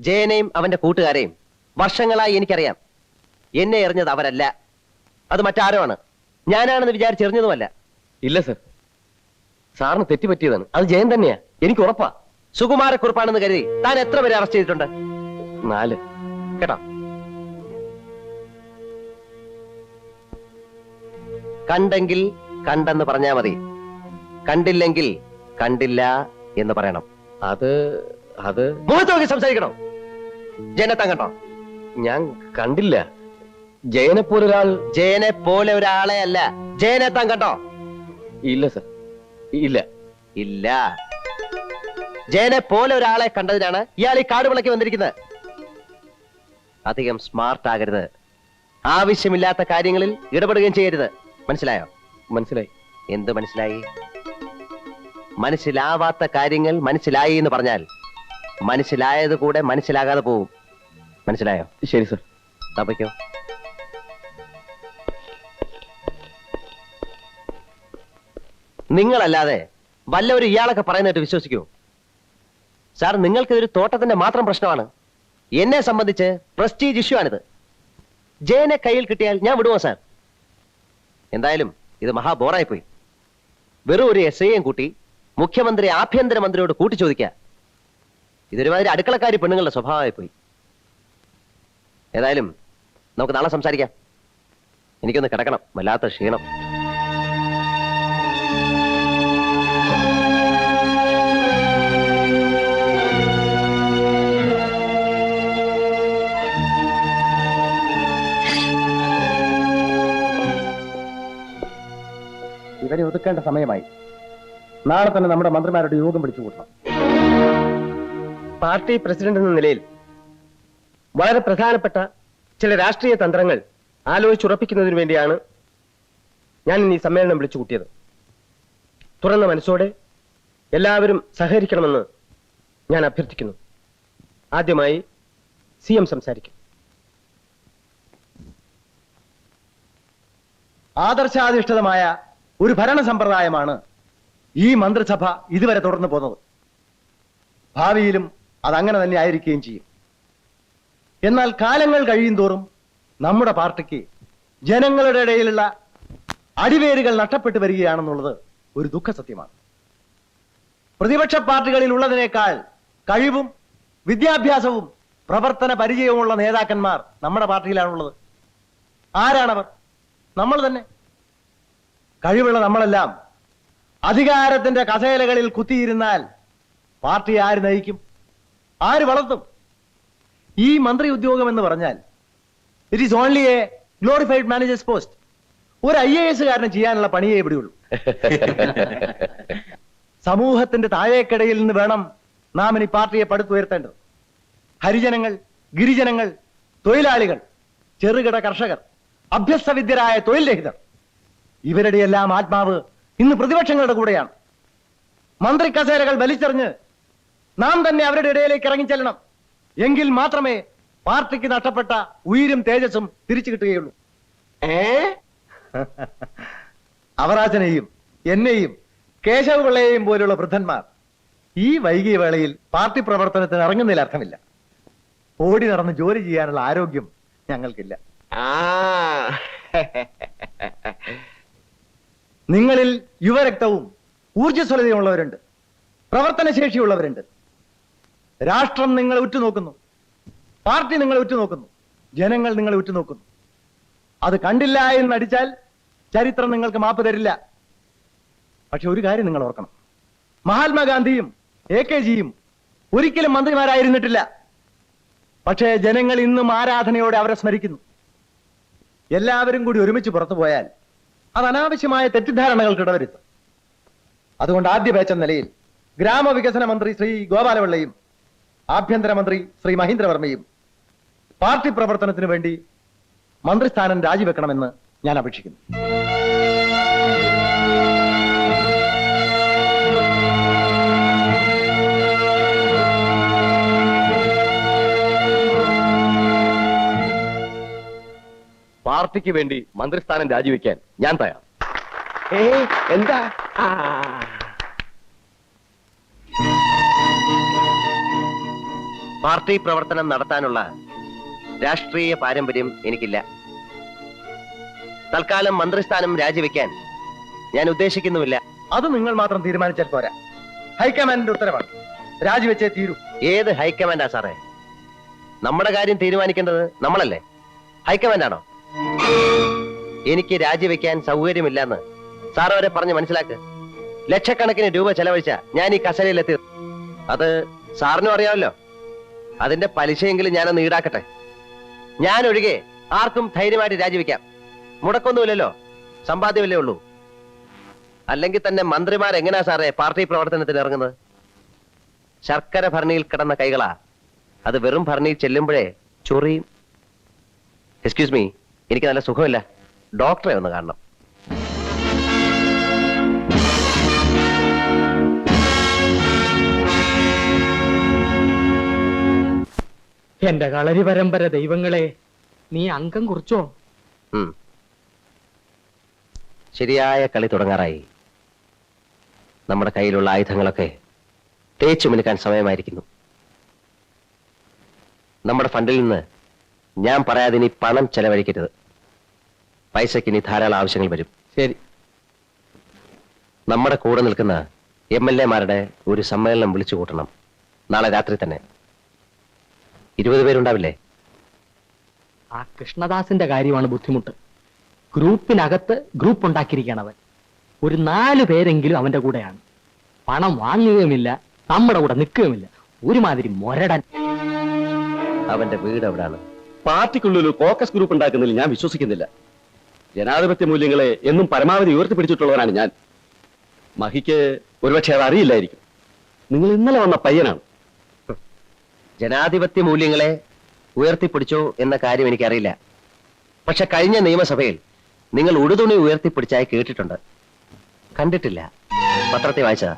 ജയനെയും അവന്റെ കൂട്ടുകാരെയും വർഷങ്ങളായി എനിക്കറിയാം. എന്നെ എറിഞ്ഞത് അവരല്ല. അത് മറ്റാരോ ആണ് ഞാനാണെന്ന് വിചാരിച്ചെറിഞ്ഞതുമല്ല ഇല്ല സർ. സാറിന് തെറ്റുപറ്റിയതാണ്. അത് ജയൻ തന്നെയാ. എനിക്ക് ഉറപ്പാ. സുകുമാരക്കുറിപ്പാണെന്ന് കരുതി താൻ എത്ര പേരെ അറസ്റ്റ് ചെയ്തിട്ടുണ്ട്? നാല്. കേട്ടോ? കണ്ടെങ്കിൽ കണ്ടെന്ന് പറഞ്ഞാ മതി. കണ്ടില്ലെങ്കിൽ കണ്ടില്ല എന്ന് പറയണം. അത് അത് മുഖത്ത് നോക്കി സംസാരിക്കണോ. കണ്ടോ ഞാൻ കണ്ടില്ല. ജയനെ പോലൊരാൾ ജയനെ പോലെ ഒരാളെ അല്ല. ജയനെ താൻ കണ്ടോ ഇല്ല സർ. ഇല്ല. ഇല്ല. ജയനെ പോലെ ഒരാളെ കണ്ടതിനാണ് ഇയാൾ ഈ കാട് വിളക്കി വന്നിരിക്കുന്നത്. അധികം സ്മാർട്ട് ആകരുത്. ആവശ്യമില്ലാത്ത കാര്യങ്ങളിൽ ഇടപെടുകയും ചെയ്യരുത്. മനസ്സിലായോ? മനസ്സിലായി. എന്ത് മനസ്സിലായി? മനസ്സിലാവാത്ത കാര്യങ്ങൾ മനസ്സിലായി എന്ന് പറഞ്ഞാൽ മനസ്സിലായത് കൂടെ മനസ്സിലാകാതെ പോവും. മനസ്സിലായോ? ശരി സർ. തപ്പയ്ക്കോ നിങ്ങളല്ലാതെ വല്ലവരും ഇയാളൊക്കെ പറയുന്നതായിട്ട് വിശ്വസിക്കൂ. സാർ നിങ്ങൾക്കിതൊരു തോട്ടത്തിന്റെ മാത്രം പ്രശ്നമാണ്. എന്നെ സംബന്ധിച്ച് പ്രസ്റ്റീജ് ഇഷ്യൂ ആണിത്. ജയനെ കയ്യിൽ കിട്ടിയാൽ ഞാൻ വിടുമോ സാർ? എന്തായാലും ഇത് മഹാബോറായിപ്പോയി വെറും ഒരു എസ് ഐയും കൂട്ടി മുഖ്യമന്ത്രി ആഭ്യന്തരമന്ത്രിയോട് കൂട്ടി ചോദിക്കുക ഇതൊരുമാതിരി അടുക്കളക്കാരി പെണ്ണുങ്ങളുടെ സ്വഭാവമായി പോയി ഏതായാലും നമുക്ക് നാളെ സംസാരിക്കാം. എനിക്കൊന്ന് കിടക്കണം. വല്ലാത്ത ക്ഷീണം. ഇവരെ ഒതുക്കേണ്ട സമയമായി. നാളെ തന്നെ നമ്മുടെ മന്ത്രിമാരുടെ യോഗം വിളിച്ചു കൂട്ടണം പാർട്ടി പ്രസിഡന്റ് എന്ന നിലയിൽ വളരെ പ്രധാനപ്പെട്ട ചില രാഷ്ട്രീയ തന്ത്രങ്ങൾ ആലോചിച്ചുറപ്പിക്കുന്നതിനു വേണ്ടിയാണ് ഞാൻ ഈ സമ്മേളനം വിളിച്ചു കൂട്ടിയത്. തുറന്ന മനസ്സോടെ എല്ലാവരും സഹകരിക്കണമെന്ന് ഞാൻ അഭ്യർത്ഥിക്കുന്നു. ആദ്യമായി സി എം സംസാരിക്കും. ആദർശാധിഷ്ഠിതമായ ഒരു ഭരണ സമ്പ്രദായമാണ് ഈ മന്ത്രിസഭ ഇതുവരെ തുടർന്നു പോകുന്നത്. ഭാവിയിലും അതങ്ങനെ തന്നെ ആയിരിക്കുകയും ചെയ്യും. എന്നാൽ കാലങ്ങൾ കഴിയും തോറും നമ്മുടെ പാർട്ടിക്ക് ജനങ്ങളുടെ ഇടയിലുള്ള അടിവേരുകൾ നഷ്ടപ്പെട്ടു വരികയാണെന്നുള്ളത് ഒരു ദുഃഖ സത്യമാണ്. പ്രതിപക്ഷ പാർട്ടികളിൽ ഉള്ളതിനേക്കാൾ കഴിവും വിദ്യാഭ്യാസവും പ്രവർത്തന പരിചയവുമുള്ള നേതാക്കന്മാർ നമ്മുടെ പാർട്ടിയിലാണുള്ളത്. ആരാണവർ? നമ്മൾ തന്നെ. കഴിവുള്ള നമ്മളെല്ലാം അധികാരത്തിന്റെ കസേലകളിൽ കുത്തിയിരുന്നാൽ പാർട്ടി ആര് നയിക്കും? ആര് വളർത്തും? ഈ മന്ത്രി ഉദ്യോഗം എന്ന് പറഞ്ഞാൽ it is only a glorified managers post ഒരു ഐ എ എസ് കാരണം ചെയ്യാനുള്ള പണിയേ ഇവിടെയുള്ളൂ. സമൂഹത്തിന്റെ താഴേക്കിടയിൽ നിന്ന് വേണം നാം ഇനി പാർട്ടിയെ പടുത്തുയർത്തേണ്ടത് ഹരിജനങ്ങൾ ഗിരിജനങ്ങൾ തൊഴിലാളികൾ ചെറുകിട കർഷകർ അഭ്യസ്തവിദ്യരായ തൊഴിൽ രഹിതർ ഇവരുടെയെല്ലാം ആത്മാവ് ഇന്ന് പ്രതിപക്ഷങ്ങളുടെ കൂടെയാണ്. മന്ത്രി കസേരകൾ വലിച്ചെറിഞ്ഞ് നാം തന്നെ അവരുടെ ഇടയിലേക്ക് ഇറങ്ങിച്ചെല്ലണം എങ്കിൽ മാത്രമേ പാർട്ടിക്ക് നഷ്ടപ്പെട്ട ഉയരും തേജസ്സും തിരിച്ചു കിട്ടുകയുള്ളൂ. ഏ? അവറാച്ചനെയും എന്നെയും കേശവ പിള്ളയെയും പോലുള്ള വൃദ്ധന്മാർ ഈ വൈകിയ വേളയിൽ പാർട്ടി പ്രവർത്തനത്തിന് ഇറങ്ങുന്നതിൽ അർത്ഥമില്ല. ഓടി നടന്ന് ജോലി ചെയ്യാനുള്ള ആരോഗ്യം ഞങ്ങൾക്കില്ല. ആ. നിങ്ങളിൽ യുവരക്തവും ഊർജസ്വലതയുള്ളവരുണ്ട് പ്രവർത്തനശേഷിയുള്ളവരുണ്ട്. രാഷ്ട്രം നിങ്ങളെ ഉറ്റുനോക്കുന്നു. പാർട്ടി നിങ്ങളെ ഉറ്റുനോക്കുന്നു. ജനങ്ങൾ നിങ്ങളെ ഉറ്റുനോക്കുന്നു. അത് കണ്ടില്ല എന്ന് അടിച്ചാൽ ചരിത്രം നിങ്ങൾക്ക് മാപ്പ് തരില്ല. പക്ഷെ ഒരു കാര്യം നിങ്ങൾ ഓർക്കണം. മഹാത്മാഗാന്ധിയും എ കെ ജിയും ഒരിക്കലും മന്ത്രിമാരായിരുന്നിട്ടില്ല. പക്ഷേ ജനങ്ങൾ ഇന്നും ആരാധനയോടെ അവരെ സ്മരിക്കുന്നു. എല്ലാവരും കൂടി ഒരുമിച്ച് പുറത്തു പോയാൽ അത് അനാവശ്യമായ തെറ്റിദ്ധാരണകൾക്ക് ഇടവരുത്തും അതുകൊണ്ട് ആദ്യ എന്ന നിലയിൽ ഗ്രാമവികസന മന്ത്രി ശ്രീ ഗോപാലപിള്ളയും ആഭ്യന്തരമന്ത്രി ശ്രീ മഹേന്ദ്രവർമ്മയും പാർട്ടി പ്രവർത്തനത്തിന് വേണ്ടി മന്ത്രിസ്ഥാനം രാജിവെക്കണമെന്ന് ഞാൻ അപേക്ഷിക്കുന്നു. പാർട്ടിക്ക് വേണ്ടി മന്ത്രിസ്ഥാനം രാജിവെക്കാൻ ഞാൻ തയ്യാർ എന്താ? പാർട്ടി പ്രവർത്തനം നടത്താനുള്ള രാഷ്ട്രീയ പാരമ്പര്യം എനിക്കില്ല. തൽക്കാലം മന്ത്രിസ്ഥാനം രാജിവെക്കാൻ ഞാൻ ഉദ്ദേശിക്കുന്നുമില്ല. അത് നിങ്ങൾ മാത്രം തീരുമാനിച്ചാൽ പോരാ. ഹൈക്കമാൻഡിന്റെ ഉത്തരവാണ്. രാജിവെച്ചേ തീരൂ. ഏത് ഹൈക്കമാൻഡാ സാറേ? നമ്മുടെ കാര്യം തീരുമാനിക്കേണ്ടത് നമ്മളല്ലേ? ഹൈക്കമാൻഡാണോ? എനിക്ക് രാജിവെക്കാൻ സൗകര്യമില്ലെന്ന് സാർ അവരെ പറഞ്ഞ് മനസ്സിലാക്ക്. ലക്ഷക്കണക്കിന് രൂപ ചെലവഴിച്ച ഞാൻ ഈ കസരയിലെത്തി അത് സാറിനും അറിയാമല്ലോ. അതിന്റെ പലിശയെങ്കിലും ഞാനൊന്ന് ഈടാക്കട്ടെ. ഞാൻ ഒഴികെ ആർക്കും ധൈര്യമായിട്ട് രാജിവെക്കാം. മുടക്കൊന്നുമില്ലല്ലോ. സമ്പാദ്യമല്ലേ ഉള്ളൂ. അല്ലെങ്കിൽ തന്നെ മന്ത്രിമാർ എങ്ങനെയാ സാറേ പാർട്ടി പ്രവർത്തനത്തിന് ഇറങ്ങുന്നത്? ശർക്കര ഭരണിയിൽ കിടന്ന കൈകളാ. അത് വെറും ഭരണിയിൽ ചെല്ലുമ്പോഴേ ചൊറിയും. എക്സ്ക്യൂസ് മീ എനിക്ക് നല്ല സുഖമില്ല. ഡോക്ടറെ ഒന്ന് കാണണം. എന്റെ കളരി പരമ്പര ദൈവങ്ങളെ നീ അംഗം കുറിച്ചോ? ശരിയായ കളി തുടങ്ങാറായി. നമ്മുടെ കയ്യിലുള്ള ആയുധങ്ങളൊക്കെ തേച്ചു മിനുക്കാൻ സമയമായിരിക്കുന്നു. നമ്മുടെ ഫണ്ടിൽ നിന്ന് ഞാൻ പറയാതെ ഇനി പണം ചെലവഴിക്കരുത്. പൈസയ്ക്ക് ഇനി ധാരാളം ആവശ്യങ്ങൾ വരും. ശരി. നമ്മുടെ കൂടെ നിൽക്കുന്ന എം എൽ എമാരുടെ ഒരു സമ്മേളനം വിളിച്ചു കൂട്ടണം നാളെ രാത്രി തന്നെ. ഇരുപത് പേരുണ്ടാവില്ലേ? ആ കൃഷ്ണദാസിന്റെ കാര്യമാണ് ബുദ്ധിമുട്ട്. ഗ്രൂപ്പിനകത്ത് ഗ്രൂപ്പ് ഉണ്ടാക്കിയിരിക്കുകയാണ് അവൻ. ഒരു നാല് പേരെങ്കിലും അവന്റെ കൂടെയാണ്. പണം വാങ്ങുകയുമില്ല നമ്മുടെ കൂടെ നിൽക്കുകയുമില്ല. ഒരുമാതിരി മൊരടൻ. അവന്റെ വീട് എവിടാണ്? പാർട്ടിക്കുള്ളിൽ ഒരു കോക്കസ് ഗ്രൂപ്പ് ഉണ്ടാക്കുന്നതിൽ ഞാൻ വിശ്വസിക്കുന്നില്ല. ജനാധിപത്യ മൂല്യങ്ങളെ എന്നും പരമാവധി ഉയർത്തിപ്പിടിച്ചിട്ടുള്ളവനാണ് ഞാൻ. മഹിക്ക് ഒരുപക്ഷെ അത് അറിയില്ലായിരിക്കും. നിങ്ങൾ ഇന്നലെ വന്ന പയ്യനാണ്. ജനാധിപത്യ മൂല്യങ്ങളെ ഉയർത്തിപ്പിടിച്ചോ എന്ന കാര്യം എനിക്കറിയില്ല. പക്ഷെ കഴിഞ്ഞ നിയമസഭയിൽ നിങ്ങൾ ഉടുതുണി ഉയർത്തിപ്പിടിച്ചായി കേട്ടിട്ടുണ്ട്. കണ്ടിട്ടില്ല. പത്രത്തിൽ വായിച്ചതാ.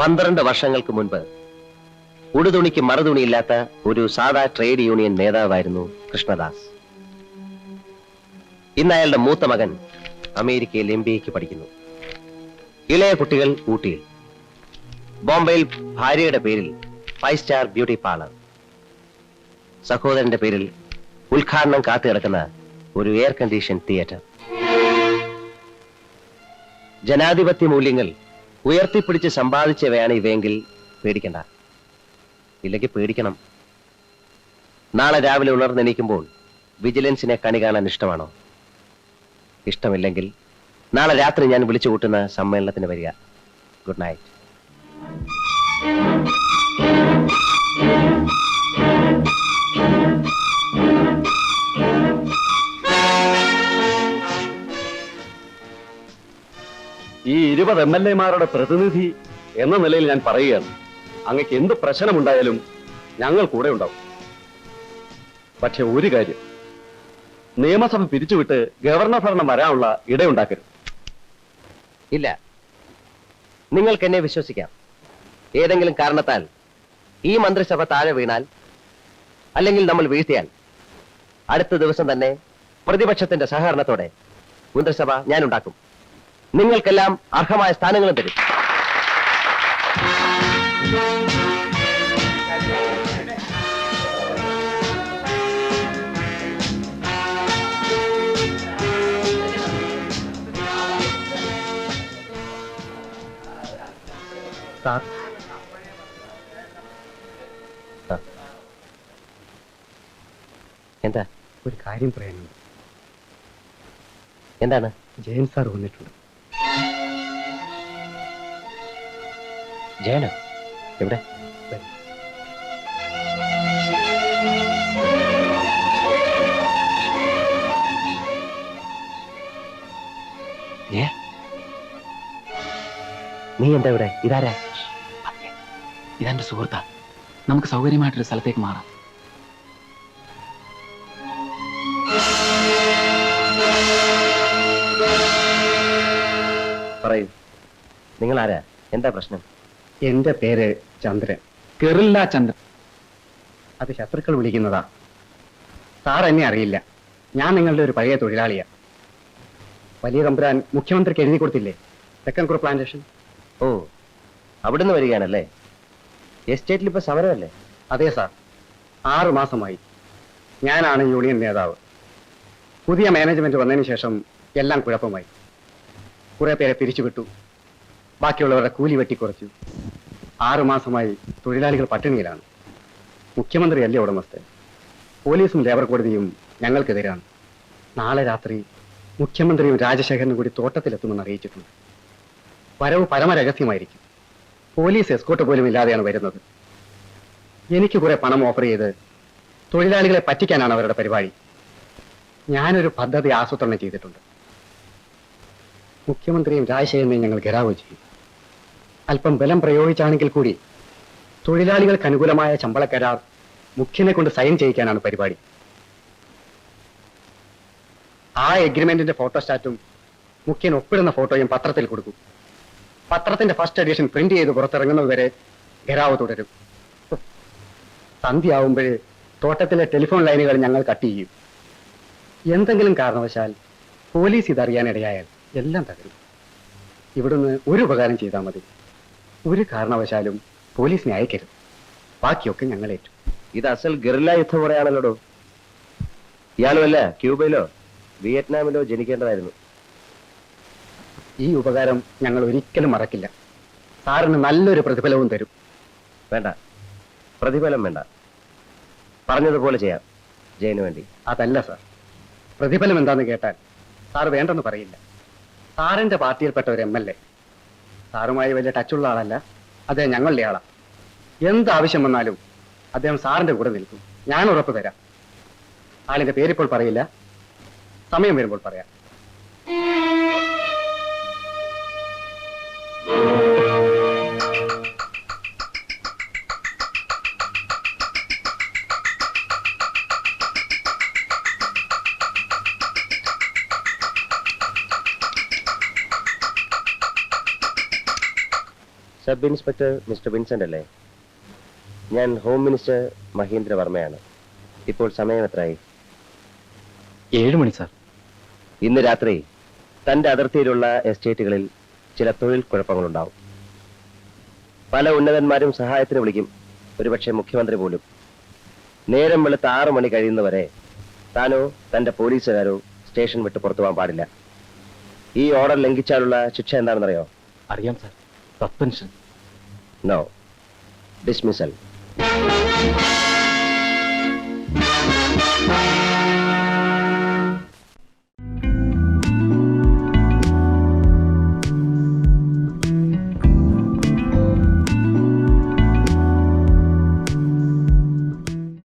പന്ത്രണ്ട് വർഷങ്ങൾക്ക് മുൻപ് ഉടുതുണിക്ക് മറുതുണിയില്ലാത്ത ഒരു സാധാ ട്രേഡ് യൂണിയൻ നേതാവായിരുന്നു കൃഷ്ണദാസ്. ഇന്ന് അയാളുടെ മൂത്ത മകൻ അമേരിക്കയിൽ എം ബി എക്ക് പഠിക്കുന്നു. ഇളയ കുട്ടികൾ ഊട്ടിയിൽ ബോംബെയിൽ ഭാര്യയുടെ പേരിൽ ഫൈവ് സ്റ്റാർ ബ്യൂട്ടി പാർലർ. സഹോദരന്റെ പേരിൽ ഉദ്ഘാടനം കാത്തു കിടക്കുന്ന ഒരു എയർ കണ്ടീഷൻ തിയേറ്റർ ജനാധിപത്യ മൂല്യങ്ങൾ ഉയർത്തിപ്പിടിച്ച് സമ്പാദിച്ചവയാണ് ഇവയെങ്കിൽ പേടിക്കണ്ട. ഇല്ലെങ്കിൽ പേടിക്കണം. നാളെ രാവിലെ ഉണർന്നെണീക്കുമ്പോൾ വിജിലൻസിനെ കണി കാണാൻ ഇഷ്ടമാണോ? ഇഷ്ടമില്ലെങ്കിൽ നാളെ രാത്രി ഞാൻ വിളിച്ചു കൂട്ടുന്ന സമ്മേളനത്തിന് വരിക. ഗുഡ് നൈറ്റ് ഈ ഇരുപത് എം എൽ എമാരുടെ പ്രതിനിധി എന്ന നിലയിൽ ഞാൻ പറയുകയാണ്. അങ്ങക്ക് എന്ത് പ്രശ്നമുണ്ടായാലും ഞങ്ങൾ കൂടെ ഉണ്ടാവും. പക്ഷെ ഒരു കാര്യം നിയമസഭ പിരിച്ചുവിട്ട് ഗവർണർ ഭരണം വരാനുള്ള ഇടയുണ്ടാക്കരുത്. ഇല്ല. നിങ്ങൾക്ക് എന്നെ വിശ്വസിക്കാം. ഏതെങ്കിലും കാരണത്താൽ ഈ മന്ത്രിസഭ താഴെ വീണാൽ അല്ലെങ്കിൽ നമ്മൾ വീഴ്ത്തിയാൽ അടുത്ത ദിവസം തന്നെ പ്രതിപക്ഷത്തിന്റെ സഹകരണത്തോടെ മന്ത്രിസഭ ഞാൻ ഉണ്ടാക്കും നിങ്ങൾക്കെല്ലാം അർഹമായ സ്ഥാനങ്ങളും തരും. സാർ എന്താ? ഒരു കാര്യം പറയാനുണ്ട്. എന്താണ്? ജയൻ സാർ വന്നിട്ടുണ്ട്. ജയനോ? എവിടെ? വരൂ. നീ എന്താ ഇവിടെ? ഇതാരാ? ഇതെന്റെ സുഹൃത്താ. നമുക്ക് സൗകര്യമായിട്ടൊരു സ്ഥലത്തേക്ക് മാറാം. പറയൂ. നിങ്ങൾ ആരാ എന്താ പ്രശ്നം? എന്റെ പേര് ചന്ദ്രൻ. കെറില്ല ചന്ദ്രൻ. അത് ശത്രുക്കൾ വിളിക്കുന്നതാ. സാർ എന്നെ അറിയില്ല. ഞാൻ നിങ്ങളുടെ ഒരു പഴയ തൊഴിലാളിയാ. വലിയ തമ്പുരാൻ മുഖ്യമന്ത്രിക്ക് എഴുതി കൊടുത്തില്ലേ? തെക്കൻകുറ പ്ലാന്റേഷൻ ഓ. അവിടുന്ന് വരികയാണല്ലേ? എസ്റ്റേറ്റിൽ ഇപ്പൊ സമരമല്ലേ? അതെ സാർ ആറ് മാസമായി. ഞാനാണ് യൂണിയൻ നേതാവ്. പുതിയ മാനേജ്മെന്റ് വന്നതിന് ശേഷം എല്ലാം കുഴപ്പമായി. കുറെ പേരെ പിരിച്ചുവിട്ടു ബാക്കിയുള്ളവരുടെ കൂലി വെട്ടിക്കുറച്ചു ആറു മാസമായി തൊഴിലാളികൾ പട്ടിണിയിലാണ്. മുഖ്യമന്ത്രി മുഖ്യമന്ത്രിയല്ലേ ഉടമസ്ഥൻ? പോലീസും ലേബർ കോടതിയും ഞങ്ങൾക്കെതിരാണ്. നാളെ രാത്രി മുഖ്യമന്ത്രിയും രാജശേഖരനും കൂടി തോട്ടത്തിലെത്തുമെന്ന് അറിയിച്ചിട്ടുണ്ട്. വരവ് പരമരഹസ്യമായിരിക്കും. പോലീസ് എസ്കോട്ട് പോലും ഇല്ലാതെയാണ് വരുന്നത്. എനിക്ക് കുറെ പണം ഓഫർ ചെയ്ത് തൊഴിലാളികളെ പറ്റിക്കാനാണ് അവരുടെ പരിപാടി. ഞാനൊരു പദ്ധതി ആസൂത്രണം ചെയ്തിട്ടുണ്ട്. മുഖ്യമന്ത്രിയും രാജശേഖരനെയും ഞങ്ങൾ ഗരാവ് ചെയ്യും. അല്പം ബലം പ്രയോഗിച്ചാണെങ്കിൽ കൂടി തൊഴിലാളികൾക്ക് അനുകൂലമായ ശമ്പള കരാർ മുഖ്യനെ കൊണ്ട് സൈൻ ചെയ്യിക്കാനാണ് പരിപാടി. ആ എഗ്രിമെന്റിന്റെ ഫോട്ടോസ്റ്റാറ്റും മുഖ്യൻ ഒപ്പിടുന്ന ഫോട്ടോയും പത്രത്തിൽ കൊടുക്കും. പത്രത്തിന്റെ ഫസ്റ്റ് എഡിഷൻ പ്രിന്റ് ചെയ്ത് പുറത്തിറങ്ങുന്നത് വരെ ഘരാവ് തുടരും. സന്ധ്യയാവുമ്പോഴേ തോട്ടത്തിലെ ടെലിഫോൺ ലൈനുകൾ ഞങ്ങൾ കട്ട് ചെയ്യും. എന്തെങ്കിലും കാരണവശാൽ പോലീസ് ഇതറിയാനിടയായാൽ എല്ലാം തകരും. ഇവിടുന്ന് ഒരു ഉപകാരം ചെയ്താൽ മതി. ഒരു കാരണവശാലും പോലീസിനെ അയക്കരുത്. ബാക്കിയൊക്കെ ഞങ്ങൾ ഏറ്റു. ഇത് അസൽ ഗറില്ല യുദ്ധം പോലെയാണല്ലോടോ ഇയാളുമല്ല ക്യൂബയിലോ? വിയറ്റ്നാമിലോ ജനിക്കേണ്ടതായിരുന്നു. ഈ ഉപകാരം ഞങ്ങൾ ഒരിക്കലും മറക്കില്ല. സാറിന് നല്ലൊരു പ്രതിഫലവും തരും. വേണ്ട. പ്രതിഫലം വേണ്ട. പറഞ്ഞതുപോലെ ചെയ്യാം ജയന് വേണ്ടി. അതല്ല സാർ. പ്രതിഫലം എന്താന്ന് കേട്ടാൽ സാർ വേണ്ടെന്ന് പറയില്ല. സാറിന്റെ പാർട്ടിയിൽപ്പെട്ട ഒരു എം എൽ എ. സാറുമായി വലിയ ടച്ചുള്ള ആളല്ല അദ്ദേഹം ഞങ്ങളുടെ ആളാണ് എന്ത് ആവശ്യം വന്നാലും അദ്ദേഹം സാറിന്റെ കൂടെ നിൽക്കും. ഞാൻ ഉറപ്പ് തരാം. ആളിന്റെ പേരിപ്പോൾ പറയില്ല സമയം വരുമ്പോൾ പറയാം. സബ് ഇൻസ്പെക്ടർ മിസ്റ്റർ വിൻസെന്റ് അല്ലേ? ഞാൻ ഹോം മിനിസ്റ്റർ മഹീന്ദ്ര വർമ്മയാണ്. ഇപ്പോൾ സമയം എത്രയായി? ഏഴ് മണി സാർ. ഇന്ന് രാത്രി തന്റെ അതിർത്തിയിലുള്ള എസ്റ്റേറ്റുകളിൽ ചില തൊഴിൽ കുഴപ്പങ്ങളുണ്ടാവും. പല ഉന്നതന്മാരും സഹായത്തിന് വിളിക്കും. ഒരുപക്ഷെ മുഖ്യമന്ത്രി പോലും. നേരം വെളുത്ത ആറു മണി കഴിയുന്നവരെ താനോ തന്റെ പോലീസുകാരോ സ്റ്റേഷൻ വിട്ട് പുറത്തു പോകാൻ പാടില്ല. ഈ ഓർഡർ ലംഘിച്ചാലുള്ള ശിക്ഷ എന്താണെന്നറിയോ? അറിയാം സാർ. സസ്പെൻഷൻ. No dismissal